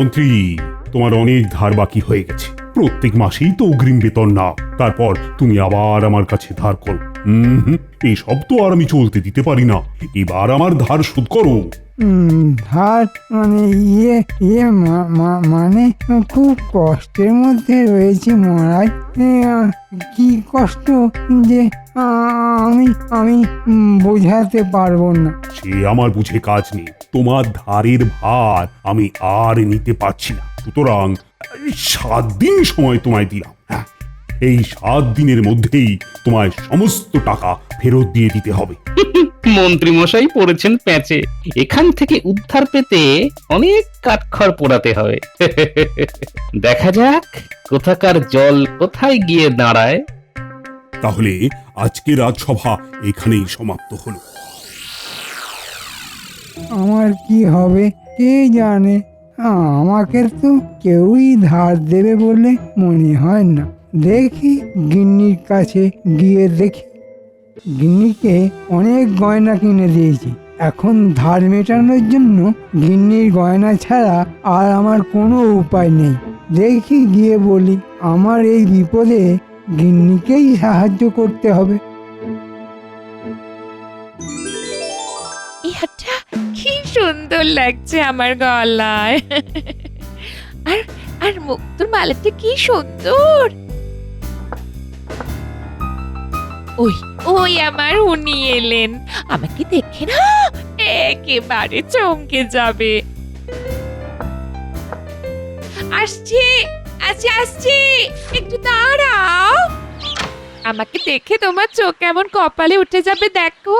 মন্ত্রী তোমার অনেক ধার বাকি হয়ে গেছে। প্রত্যেক মাসেই তো অগ্রিম বেতন নাও। তারপর তুমি আবার আমার কাছে ধার করো। হুম এসব তো আর আমি চলতে দিতে পারি না। এবার আমার ধার শোধ করো। ধার মানে ইয়ে ইয়ে মানে খুব কষ্টের মধ্যে রয়েছে মহারাজ। কি কষ্ট যে আমি আমি বোঝাতে পারব না। সে আমার বুঝে কাজ নেই। তোমার ধারের ভার আমি আর নিতে পারছি না। সুতরাং সাত দিন সময় তোমায় দিলাম হ্যাঁ? এই সাত দিনের মধ্যেই তোমায় সমস্ত টাকা ফেরত দিয়ে দিতে হবে। মন্ত্রী মশাই পড়েছেন প্যাঁচে। এখান থেকে উদ্ধার পেতে অনেক কাঠখড় পোড়াতে হবে। দেখা যাক কোথাকার জল কোথায় গিয়ে দাঁড়ায়। তাহলে আজকে রাজসভা এখানেই সমাপ্ত হলো। আমার কি হবে? কে জানে? আমাকে তো কেউই ধার দেবে বলে মনে হয় না। দেখি গিন্নির কাছে গিয়ে দেখি। গিন্নিকে অনেক গয়না কিনে দিয়েছি। এখন ধার মেটানোর জন্য গিন্নির গয়না ছাড়া আর আমার কোনো উপায় নেই। দেখি গিয়ে বলি, আমার এই বিপদে গিন্নিকেই সাহায্য করতে হবে। লাগছে আমার গলায়? আর আর মালাটা কি সুন্দর? ওই ওই আমার উনি এলেন। আমাকে দেখে না, একেবারে চমকে যাবে। আসছি আসছি আসছি, একটু দাঁড়াও। আমাকে দেখে তোমার চোখ কেমন কপালে উঠে যাবে দেখো।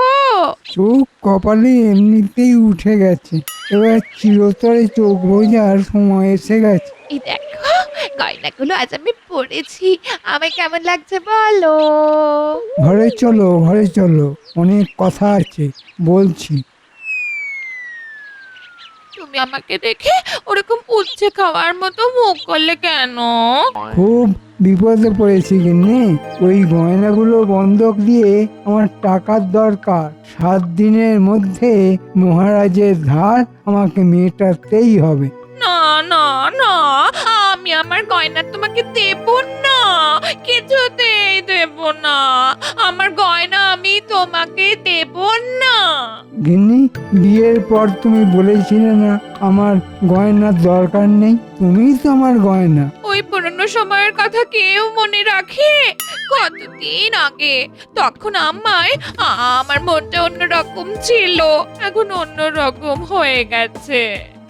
চোখ কপালে এমনিতেই উঠে গেছে। এবার চিরতরে চোখ বোঝার সময় এসে গেছে। এই দেখো গয়নাগুলো আজ আমি পরেছি। আমায় কেমন লাগছে বলো? ঘরে চলো ঘরে চলো। অনেক কথা আছে বলছি। তুমি আমাকে দেখে ওরকম উচ্ছে খাওয়ার মতো মুখ করলে কেন? খুব বিপদে পড়েছি কিনে ওই গয়নাগুলো বন্ধক দিয়ে আমার টাকার দরকার। সাত দিনের মধ্যে মহারাজের ধার আমাকে মেটাতেই হবে। না না না আমি আমার গয়না তোমাকে দেব না কিছুতেই দেব না। আমার গয়না আমি তোমাকে বিয়ের পর তুমি বলেছিলে না, আমার গয়নার দরকার নেই। তুমি তো আমার গয়না। ওই পুরনো সময়ের কথা কেউ মনে রাখে? কতদিন আগে? তখন আমায় আমার মনটা অন্যরকম ছিল। এখন অন্যরকম হয়ে গেছে।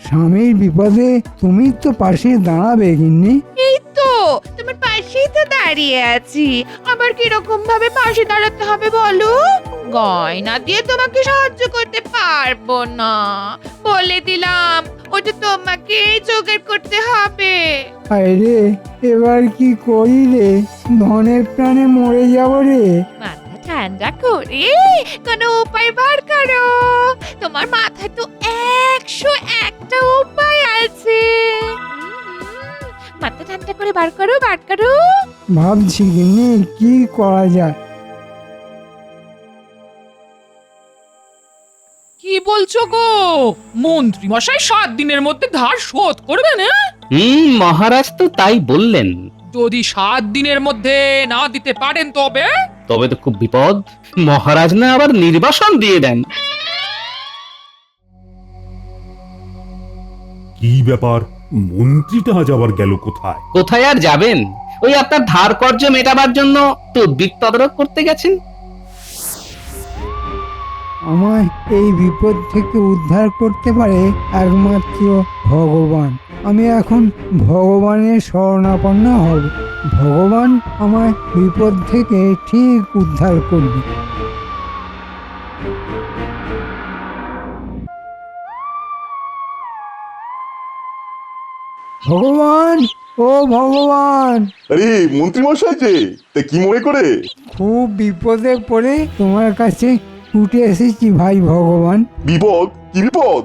স্বামীর বিপদে তুমি তো পাশে দাঁড়াবে গিন্নি। এই তো তোমার পাশেই তো দাঁড়িয়ে আছি। আবার কীরকম ভাবে পাশে দাঁড়াতে হবে বলো? গয়না দিয়ে তোমাকে সাহায্য করতে পারব না। বলে দিলাম ওটা তোমাকে জোগাড় করতে হবে। আরে এবার কি করি রে ধনের প্রাণে মরে যাব রে। ঠান্ডা করে কোনো উপায় বার করো। তোমার মাথায় তো একশো একটা উপায় আছে। মাথা ঠান্ডা করে বার করো বার করো। ভাবছি গিন্নি কি করা যায়? কি বলছো গো? মন্ত্রী মশাই সাত দিনের মধ্যে ধার শোধ করবেন হ্যাঁ? হুম মহারাজ তো তাই বললেন। যদি সাত দিনের মধ্যে না দিতে পারেন তবে তবে তো খুব বিপদ। মহারাজ না আবার নির্বাসন দিয়ে দেন। কি ব্যাপার? মন্ত্রীটা আজ আবার গেল কোথায়? কোথায় আর যাবেন? ওই আপনার ধার কর্য মেটাবার জন্য তদ্বির তদারক করতে গেছেন। আমায় এই বিপদ থেকে উদ্ধার করতে পারে একমাত্র ভগবান। আমি এখন ভগবানের শরণাপন্ন হব। ভগবান আমায় বিপদ থেকে ঠিক উদ্ধার করবে। ভগবান ও ভগবান! আরে মন্ত্রী মশাই যে তা কি মনে করে? খুব বিপদে পড়ে তোমার কাছে ছুটে এসেছি ভাই ভগবান। বিপদ কি বিপদ?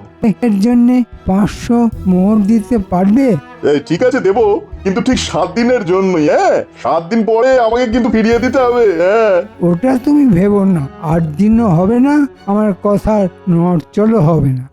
এর জন্য পাঁচশো মোহর দিতে পারবে? ঠিক আছে দেবো। কিন্তু ঠিক সাত দিনের জন্যই হ্যাঁ সাত দিন পরে আমাকে কিন্তু ফিরিয়ে দিতে হবে হ্যাঁ ওটা তুমি ভেবো না। আট দিনও হবে না আমার কথার নড়চলও হবে না।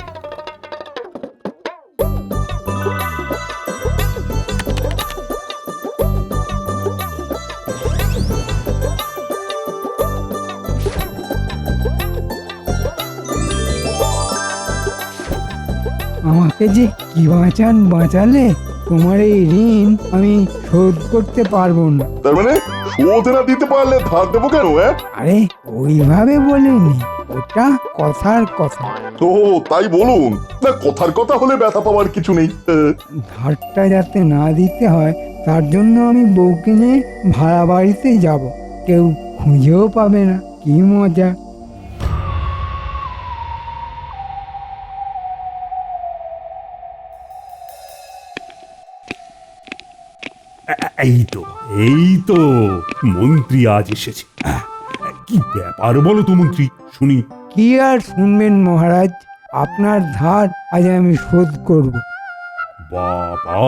আমাকে যে কি বাঁচান বাঁচালে? তোমার এই ঋণ আমি শোধ করতে পারব না। তার মানে শোধ না দিতে পারলে ধার দেবো কেন হ্যাঁ? আরে ওইভাবে বলিনি। ওটা কথার কথা। ও তাই বলুন। না কথার কথা হলে ব্যথা পাওয়ার কিছু নেই। ধারটা যাতে না দিতে হয় তার জন্য আমি বউকে নিয়ে ভাড়া বাড়িতে যাব। কেউ খুঁজেও পাবে না। কি মজা। এই তো এই তো মন্ত্রী আজ এসেছে। আহ, কি ব্যাপার বলো তো মন্ত্রী শুনি। কি আর শুনবেন মহারাজ আপনার ধার আজ আমি শোধ করব। বাবা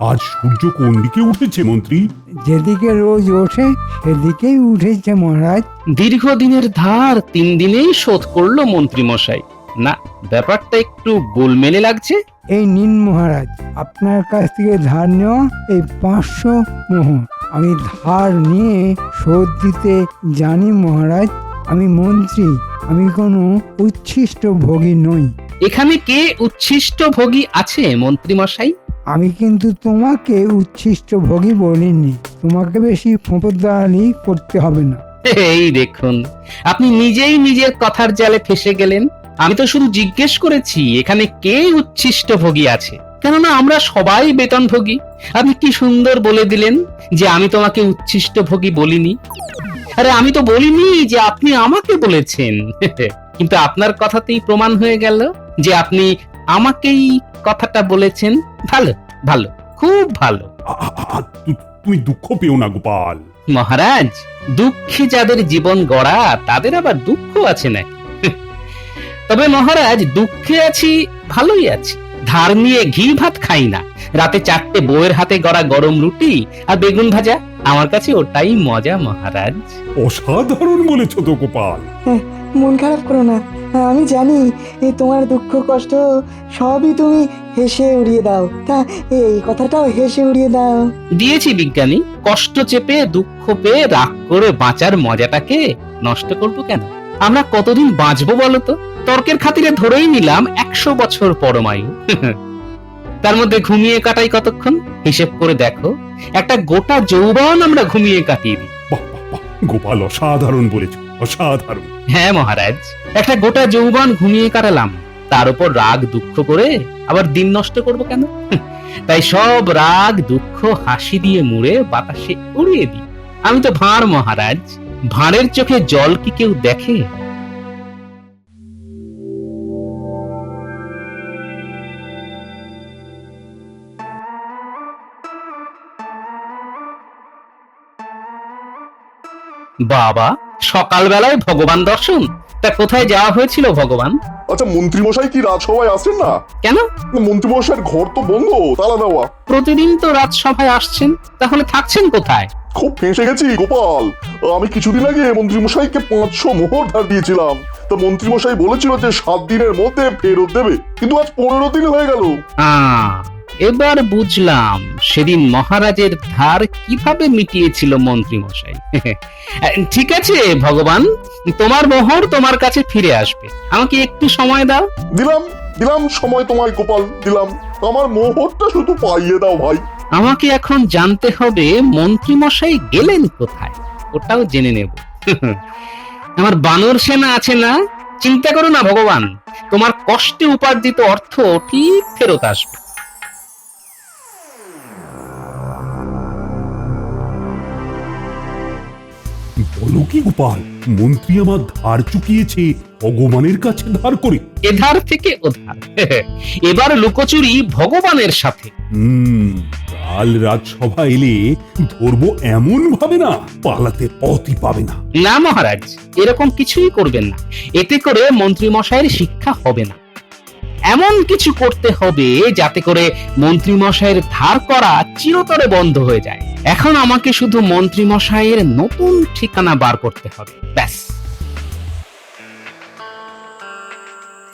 আজ সূর্য কোন দিকে উঠেছে মন্ত্রী? যেদিকে রোজ ওঠে সেদিকেই উঠেছে মহারাজ। দীর্ঘদিনের ধার তিন দিনেই শোধ করল মন্ত্রী মশাই। না ব্যাপারটা একটু গোলমেলে লাগছে। এই নিন মহারাজ আপনার কাছ থেকে ধার নেওয়া এই পাঁচশো মোহর। আমি ধার নিয়ে শোধ দিতে জানি মহারাজ আমি মন্ত্রী আমি কোনো উচ্ছিষ্ট ভোগী নই। এখানে কে উচ্ছিষ্ট ভোগী আছে মন্ত্রী মশাই আমি কিন্তু তোমাকে উচ্ছিষ্ট ভোগী বলিনি তোমাকে বেশি ফোঁপদারি করতে হবে না। এই দেখুন আপনি নিজেই নিজের কথার জালে ফেসে গেলেন। আমি তো শুধু জিজ্ঞেস করেছি এখানে কে উচ্ছিষ্ট ভোগী আছে? কেননা আমরা সবাই বেতনভোগী। আপনি কি সুন্দর বলে দিলেন যে আমি তোমাকে উচ্ছিষ্ট ভোগী বলিনি? আরে আমি তো বলিনি যে আপনি আমাকে বলেছেন। কিন্তু আপনার কথাতেই প্রমাণ হয়ে গেল যে আপনি আমাকেই কথাটা বলেছেন। ভালো ভালো খুব ভালো। তুমি দুঃখ পেও না গোপাল। মহারাজ দুঃখী যাদের জীবন গড়া তাদের আবার দুঃখ আছে নাকি? তবে মহারাজ দুঃখে আছি ভালোই আছি। ধার নিয়ে ঘি ভাত খাই না। রাতে চারটে বউয়ের হাতে গড়া গরম রুটি আর বেগুন ভাজা। আমার কাছে ওটাই মজা মহারাজ। অসাধারণ বলেছ তো গোপাল। মন খারাপ করো না। আমি জানি এ তোমার দুঃখ কষ্ট সবই তুমি হেসে উড়িয়ে দাও। তা এই কথাটাও হেসে উড়িয়ে দাও। দিয়েছি বিজ্ঞানী কষ্ট চেপে দুঃখ পেয়ে রাগ করে বাঁচার মজাটাকে নষ্ট করব কেন? আমরা কতদিন বাঁচবো বলতো? তর্কের খাতিরে ধরেই নিলাম একশো বছর পরমায়ু। তার মধ্যে ঘুমিয়ে কাটাই কতক্ষণ? হিসেব করে দেখো একটা গোটা যৌবন আমরা ঘুমিয়ে কাটিয়ে দিই। গোপাল অসাধারণ বলেছ অসাধারণ। হ্যাঁ মহারাজ একটা গোটা যৌবন ঘুমিয়ে কাটালাম। তার উপর রাগ দুঃখ করে আবার দিন নষ্ট করব কেন? তাই সব রাগ দুঃখ হাসি দিয়ে মুড়ে বাতাসে উড়িয়ে দিই। আমি তো ভাঁড় মহারাজ। ভাঁড়ের চোখে জল কি কেউ দেখে? বাবা সকালবেলায় ভগবান দর্শন। তা কোথায় যাওয়া হয়েছিল ভগবান? আচ্ছা মন্ত্রীমশাই কি রাজসভায় আসছেন না? কেন? মন্ত্রীমশাইয়ের ঘর তো বন্ধ তালা দেওয়া। প্রতিদিন তো রাজসভায় আসছেন তাহলে থাকছেন কোথায়? খুব ফেঁসে গেছি গোপাল। আমি কিছুদিন আগে মন্ত্রীমশাইকে পাঁচশো মোহর ধার দিয়েছিলাম। তা মন্ত্রীমশাই বলেছিল যে সাত দিনের মধ্যে ফেরত দেবে কিন্তু আজ পনেরো দিন হয়ে গেল। আহ, এবার বুঝলাম সেদিন মহারাজের ধার কীভাবে মিটিয়েছিল মন্ত্রী মশাই ঠিক আছে ভগবান তোমার মোহর তোমার কাছে ফিরে আসবে। আমাকে একটু সময় দাও। দিলাম দিলাম সময় তোমায় গোপাল দিলাম। আমার মোহরটা শুধু পাইয়ে দাও ভাই। আমাকে এখন জানতে হবে মন্ত্রী মশাই গেলেন কোথায়। ওটাও জেনে নেব। আমার বানর সেনা আছে না? চিন্তা করো না ভগবান। তোমার কষ্টে উপার্জিত অর্থ ঠিক ফেরত আসবে। বলো কি গোপাল। মন্ত্রী আমার ধার চুকিয়েছে ভগবানের কাছে ধার করে। এধার থেকে ওধার। এবার লুকোচুরি ভগবানের সাথে। হুম কাল রাজসভা এলে ধরবো এমন ভাবে না পালাতে পথই পাবে না। না মহারাজ এরকম কিছুই করবেন না। এতে করে মন্ত্রী মশাইয়ের শিক্ষা হবে না। এমন কিছু করতে হবে যাতে করে মন্ত্রী মশাইয়ের ধার করা চিরতরে বন্ধ হয়ে যায়। এখন আমাকে শুধু মন্ত্রী মশাইয়ের নতুন ঠিকানা বার করতে হবে। ব্যাস।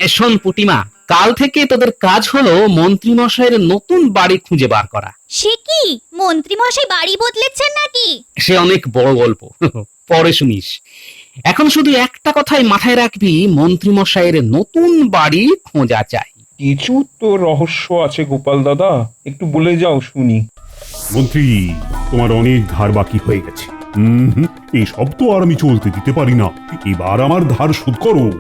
শোন পুটিমা কাল থেকে তোদের কাজ হলো মন্ত্রী মশাইয়ের নতুন বাড়ি খুঁজে বার করা। সে কি? মন্ত্রী মশাই বাড়ি বদলেছেন নাকি? সে অনেক বড় গল্প। পরে শুনিস। এখন শুধু একটা কথাই মাথায় রাখবি মন্ত্রী মশাইয়ের নতুন বাড়ি খোঁজা চাই। কিছু তো রহস্য আছে গোপাল দাদা একটু বলে যাও শুনি। মন্ত্রী তোমার অনেক ধার বাকি হয়ে গেছে। হুম এসব তো আর আমি চলতে দিতে পারি না। এবার আমার ধার শোধ করো।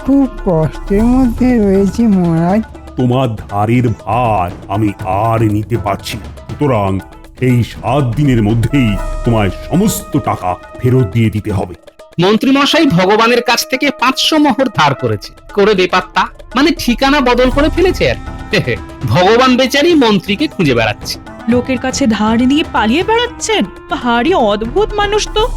খুব কষ্টের মধ্যে রয়েছি মহারাজ। তোমার ধারের ভার আমি আর নিতে পারছি সুতরাং এই সাত দিনের মধ্যেই তোমায় সমস্ত টাকা ফেরত দিয়ে দিতে হবে। মন্ত্রীমশাই ভগবানের কাছ থেকে পাঁচশো মোহর ধার করেছে। করে বেপাত্তা মানে ঠিকানা বদল করে ফেলেছে আর ভগবান বেচারি মন্ত্রীকে খুঁজে বেড়াচ্ছে। লোকের কাছে ধার নিয়ে পালিয়ে বেড়াচ্ছেন? ভারী অদ্ভুত মানুষ তো।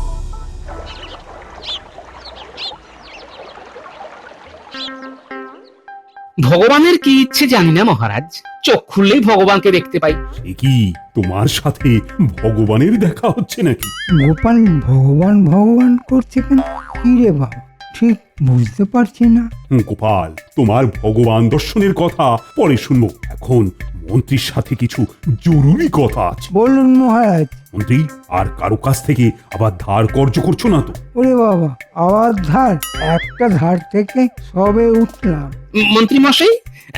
ভগবানের কি ইচ্ছে জানি না মহারাজ। চোখ খুললেই ভগবানকে দেখতে পাই। কি তোমার সাথে ভগবানের দেখা হচ্ছে নাকি? গোপাল ভগবান ভগবান করছে কেন? কি রে বাবা ঠিক বুঝতে পারছি না। গোপাল তোমার ভগবান দর্শনের কথা পরে শুনব। এখন মন্ত্রীর সাথে কিছু জরুরি কথা আছে। বলুন মহারাজ। মন্ত্রী আর কারও কাছ থেকে আবার ধার কর্য করছ না তো? ওরে বাবা আবার ধার? একটা ধার থেকে সবে উঠলাম। মন্ত্রী মশাই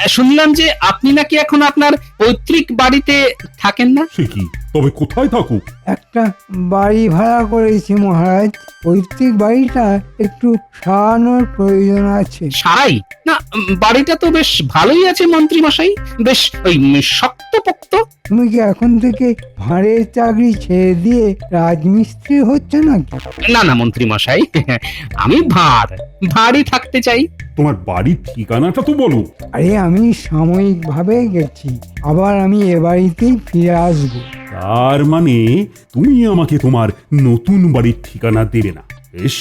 শুনলাম যে আপনি নাকি এখন আপনার পৈতৃক বাড়িতে থাকেন না? সে কি? তবে কোথায় থাকো একটা বাড়ি ভাড়া করেছি মহারাজ। পৈতৃক বাড়িটা একটু সারানোর প্রয়োজন আছে। সারাই? না উম, বাড়িটা তো বেশ ভালোই আছে মন্ত্রী মশাই। বেশ ওই উম, শক্তপোক্ত। তুমি কি এখন থেকে ভাঁড়ের চাকরি ছেড়ে দিয়ে রাজমিস্ত্রি হচ্ছে নাকি? না না মন্ত্রীমশাই আমি ভাঁড় ভাঁড়ই থাকতে চাই। তোমার বাড়ির ঠিকানাটা তো বলো। আরে আমি সাময়িকভাবে গেছি আবার আমি এ বাড়িতেই ফিরে আসব। তার মানে তুমি আমাকে তোমার নতুন বাড়ির ঠিকানা দেবে না। বেশ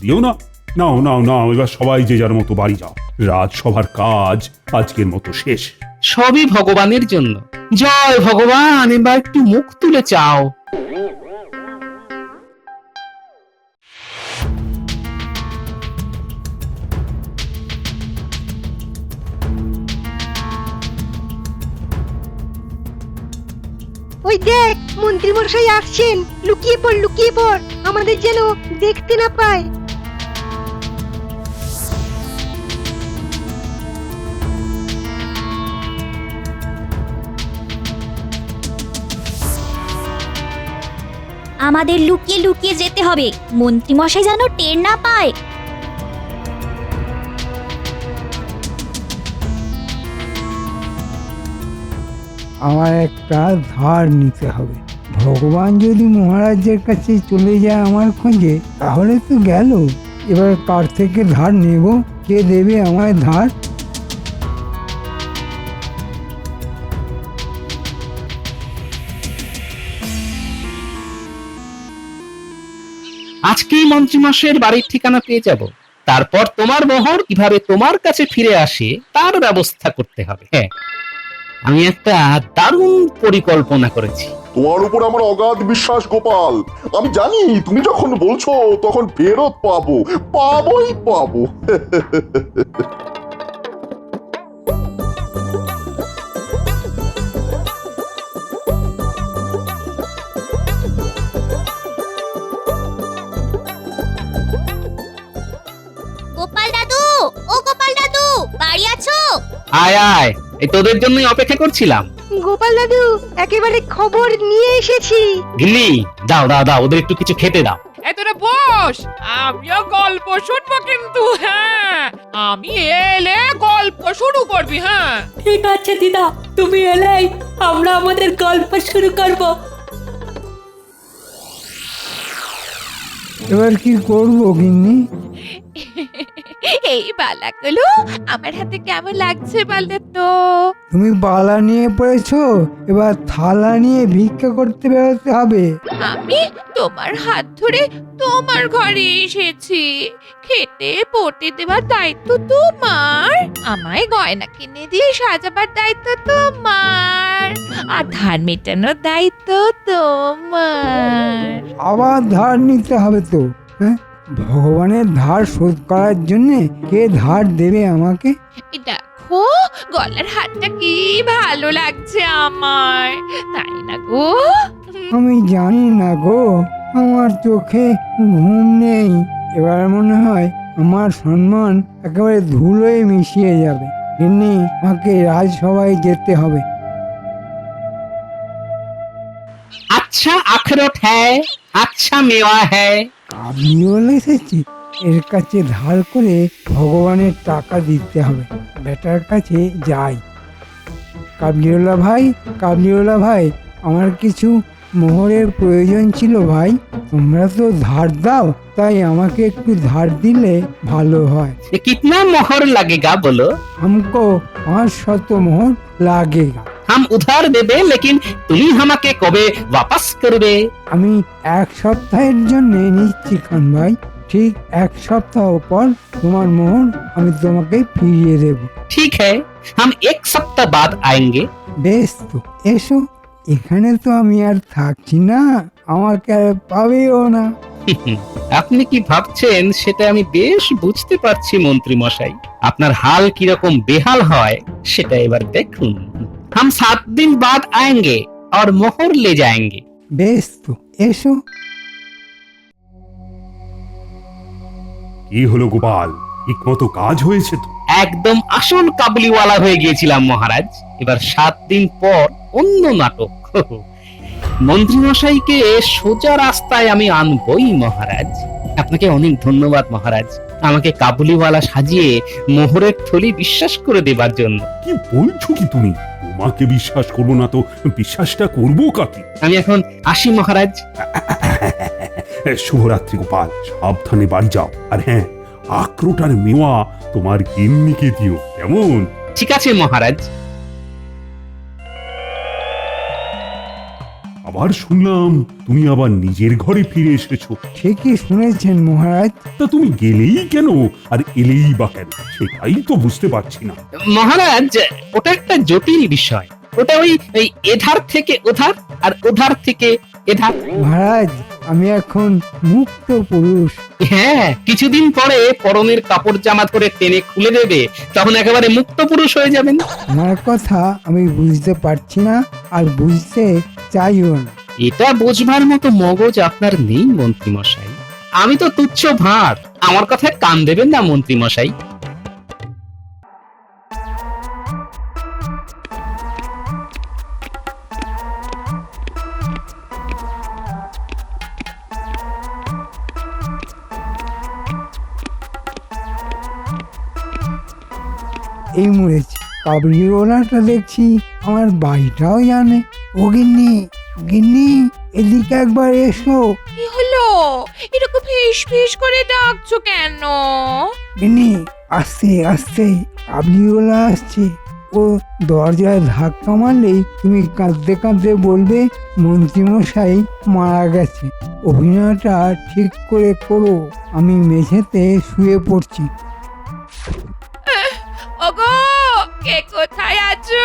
দিও না। নাও নাও নাও এবার সবাই যে যার মতো বাড়ি যাও। রাজসভার কাজ আজকের মতো শেষ। সবই ভগবানের জন্য। জয় ভগবান, এবার একটু মুখ তুলে চাও। ওই দেখ মন্ত্রী মশাই আসছেন। লুকিয়ে পড় লুকিয়ে পড়। আমাদের যেন দেখতে না পায়। আমাদের লুকিয়ে লুকিয়ে যেতে হবে। মন্ত্রীমশাই যেন টের না পায়। আমার একটা ধার নিতে হবে। ভগবান যদি মহারাজের কাছে চলে যায় আমার খোঁজে, তাহলে তো গেল। এবার কার থেকে ধার নেব? কে দেবে আমায় ধার? আজকেই মন্ত্রীমশাইয়ের বাড়ির ঠিকানা পেয়ে যাব। তারপর তোমার মোহর কীভাবে তোমার কাছে ফিরে আসে, তার ব্যবস্থা করতে হবে। হ্যাঁ আমি একটা দারুণ পরিকল্পনা করেছি। তোমার উপর আমার অগাধ বিশ্বাস, গোপাল। আমি জানি, তুমি যখন বলছো, তখন ফেরত পাবো। পাবোই পাবো। আয় আয়। এই তোদের জন্যই অপেক্ষা করছিলাম। গোপাল দাদু একেবারে খবর নিয়ে এসেছি। গিন্নি দাও দাও দাও ওদের একটু কিছু খেতে দাও। এই তোরা বস। আমিও গল্প শুনব কিন্তু হ্যাঁ। আমি এলে গল্প শুরু করবি হ্যাঁ। ঠিক আছে দিদা তুমি এলেই আমরা আমাদের গল্প শুরু করব। এবার কি করব গিন্নি? এই বালাগুলো আমার হাতে কেমন লাগছে বলে তো? তুমি বালা নিয়ে পড়েছো এবার থালা নিয়ে ভিক্ষা করতে বেরোতে হবে। আমি তোমার হাত ধরে তোমার ঘরে এসেছি। খেতে পড়তে দেওয়ার দায়িত্ব তোমার। আমায় গয়না কিনে দিয়ে সাজাবার দায়িত্ব তোমার। আর ধান মেটানোর দায়িত্ব তোমার। আবার ধার নিতে হবে তো হ্যাঁ? ভগবানের ধার শোধ করার জন্যে কে ধার দেবে আমাকে? দেখো গলার হাতটা কি ভালো লাগছে আমার। তাই না গো? আমি জানি না গো আমার চোখে ঘুম নেই। এবার মনে হয় আমার সম্মান একেবারে ধুলোয় মিশিয়ে যাবে। গিন্নি আমাকে রাজসভায় যেতে হবে। আচ্ছা আখরোট হ্যায় আচ্ছা মেওয়া হ্যায়। আপনিও এসেছি এর কাছে ধার করে ভগবানের টাকা দিতে হবে বেটার কাছে যাই কাবলিওলা ভাই কাবলিওলা ভাই আমার কিছু মোহরের প্রয়োজন ছিল ভাই তোমরা তো ধার দাও তাই আমাকে একটু ধার দিলে ভালো হয় ये कितना मोहर लगेगा बोलो हमको पाँच শত মোহর লাগেগা हम उधार देबे लेकिन তুমি আমাকে কবে वापस করবে আমি এক সপ্তাহের জন্য নিচ্ছি খান ভাই ঠিক এক সপ্তাহ পর তোমার মোহর আমি তোমাকে ফিরিয়ে দেব ठीक है हम एक सप्ताह बाद आएंगे বেশ তো এসো এখানে তো আমি আর থাকছি না আমাকে আর পাবেও না আপনি কি ভাবছেন সেটা আমি বেশ বুঝতে পারছি মন্ত্রী মশাই আপনার হাল কিরকম বেহাল হয় সেটা এবার দেখুন हम सात दिन बाद आएंगे और मोहर ले जाएंगे বেশ তো এসো কি হলো গোপাল ঠিক মতো কাজ হয়েছে তো একদম আসল কাবুলিওয়ালা হয়ে গিয়েছিলাম মহারাজ এবার সাত দিন পর অন্য নাটক মন্ত্রী মশাইকে সোজা রাস্তায় আমি আনবই মহারাজ আপনাকে অনেক ধন্যবাদ মহারাজ আমাকে কাবুলিওয়ালা সাজিয়ে মোহরের থলি বিশ্বাস করে দেবার জন্য কি বলছো কি তুমি তোমাকে বিশ্বাস করব না তো বিশ্বাসটা করব কাকে? আমি এখন আসি মহারাজ। শুভরাত্রি গোপাল সাবধানে বাড়ি যাও। আর হ্যাঁ আক্রোটার মেওয়া তোমার গিন্নিকে দিও কেমন? ঠিক আছে মহারাজ। আবার শুনলাম তুমি আবার নিজের ঘরে ফিরে এসেছ। ঠিকই শুনেছেন মহারাজ। তা তুমি গেলেই কেন? আর এলেই বা কেন? সেটাই তো বুঝতে পারছি না। মহারাজ ওটা একটা জটিল বিষয়। ওটা ওই ওই এধার থেকে ওধার আর ওধার থেকে এধার। মহারাজ আমি এখন মুক্ত পুরুষ। হ্যাঁ কিছুদিন পরে পরনের কাপড় জামা ধরে টেনে খুলে দেবে তখন একেবারে মুক্ত পুরুষ হয়ে যাবেন। আমার কথা আমি বুঝতে পারছি না আর বুঝতে চাইও না। এটা বোঝবার মতো মগজ আপনার নেই মন্ত্রী মশাই আমি তো তুচ্ছ ভাঁড় আমার কথায় কান দেবেন না মন্ত্রী মশাই এই মরেছি। কাবলিওয়ালাটা দেখছি আমার বাড়িটাও জানে। ও গিন্নি গিন্নি এদিকে একবার এসো। কি হলো? এরকম ফিস ফিস করে ডাকছো কেন? গিন্নি আস্তে আস্তে কাবলিওয়ালা আসছে। ও দরজায় ধাক্কা মারলেই তুমি কাঁদতে কাঁদতে বলবে মন্ত্রীমশাই মারা গেছে। অভিনয়টা ঠিক করে করো। আমি মেঝেতে শুয়ে পড়ছি। কে কোথায় আছো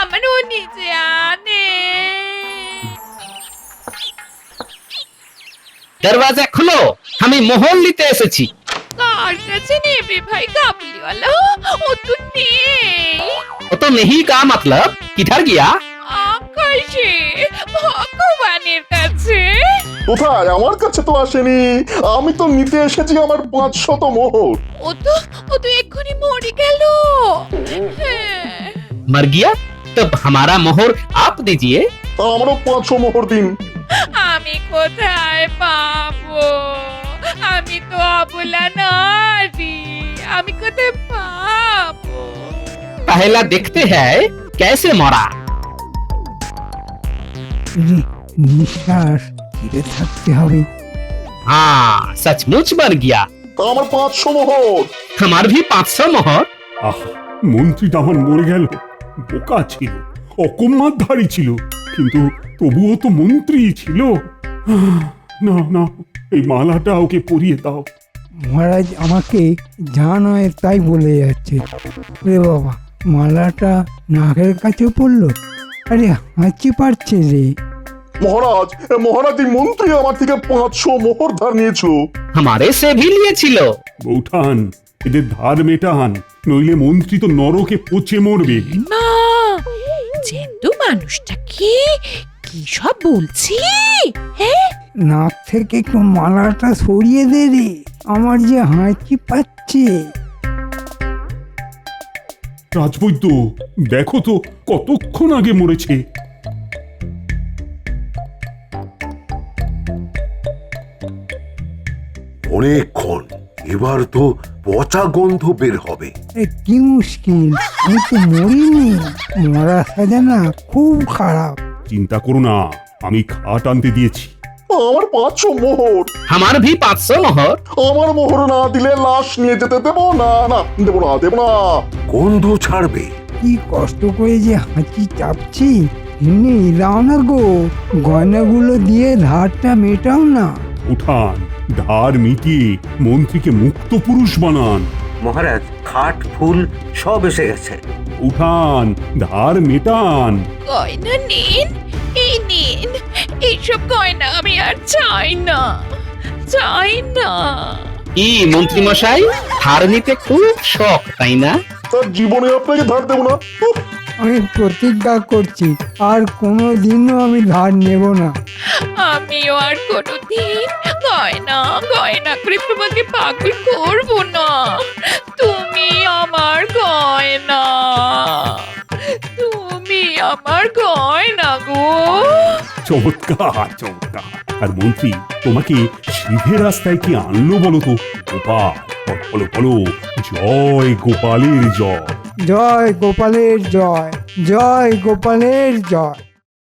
আমার ও নিচে আনে দরওয়াজা খুলো। আমি মোহর নিতে এসেছি। কার কাছে নেবে ভাই কাবলিওয়ালা ও তো নেই। ও তো নেহি কা মতলব। কিধার গিয়া? আকাশে ভগবানের কাছে কোথায় আমার কাছে তো আসেনি আমি তো নিতে এসেছি আমার পাঁচশত মোহর ও তো ও তো এক্ষুনি মরে গেল হ্যাঁ मर गया तब हमारा मोहर आप दीजिए তা আমারও পাঁচশো মোহর দিন আমি কোথায় পাবো আমি তো অবলা নারী আমি কোথায় পাবো पहला देखते हैं कैसे मरा নি- নিঃশ্বাস ছেড়ে থাকতে হবে हाँ सचमुच मर गया তা আমার পাঁচশো মোহর हमार भी पाँच सौ मोहर আহ মন্ত্রীটা আমার মরে গেল বোকা ছিল অকম্মাধারী ছিল কিন্তু তবুও তো মন্ত্রী ছিল আহ, না না এই মালাটা ওকে পরিয়ে দাও মহারাজ আমাকে যা নয় তাই বলে যাচ্ছে রে বাবা মালাটা নাকের কাছে পড়লো আরে হাঁচি পারছে রে মহারাজ মহারাজ এই মন্ত্রী আমার থেকে পাঁচশো মোহর ধার নিয়েছিল। আমারে সে ভিলিয়েছিল। বৌঠান এদের ধার মেটান নইলে মন্ত্রী তো নরকে পচে মরবে। মা জেন্দু মানুষটা কি? কি সব বলছি? হ্যাঁ নাক থেকে একটু মালাটা সরিয়ে দে রে আমার যে হাঁচি পাচ্ছে। রাজবৈদ্য দেখো তো কতক্ষণ আগে মরেছে। অনেকক্ষণ। এবার তো পচা গন্ধ বের হবে। এ কি মুশকিল? আমি তো মরিনি। মরা সাজানা খুব খারাপ। চিন্তা করো না আমি খাট আনতে দিয়েছি। আমার পাঁচশো মোহর। আমার ভি পাঁচশো মোহর? আমার মোহর না দিলে লাশ নিয়ে যেতে দেবো? না না দেবো না দেবো না। গন্ধ ছাড়বে। কি কষ্ট করে যে হাঁচি চাপছি। এমনি দাও না গো। গয়নাগুলো দিয়ে ধারটা মেটাও না। উঠান। ধার মিটিয়ে মন্ত্রীকে মুক্ত পুরুষ বানান। মহারাজ খাট ফুল সব এসে গেছে। উঠান ধার মেটান। গয়না নিন? এই নিন এইসব গয়না আমি আর চাই না চাই না। কি মন্ত্রী মশাই ধার নিতে খুব শখ তাই না? তার জীবনে আপনাকে ধার দেবো না। আমি প্রতিজ্ঞা করছি আর কোনো দিনও আমি ধার নেব না। আমিও আর কোনো কোনোদিন গয়না গয়না করে তোমাকে পাগল করব না। তুমি আমার গয়না তুমি আমার গয়না গো। চমৎকার চমৎকার। আর মন্ত্রী তোমাকে সিধে রাস্তায় কি আনলো বলো তো? গোপাল বলো বলো জয় গোপালের জয়। জয় গোপালের জয় জয় গোপালের জয়।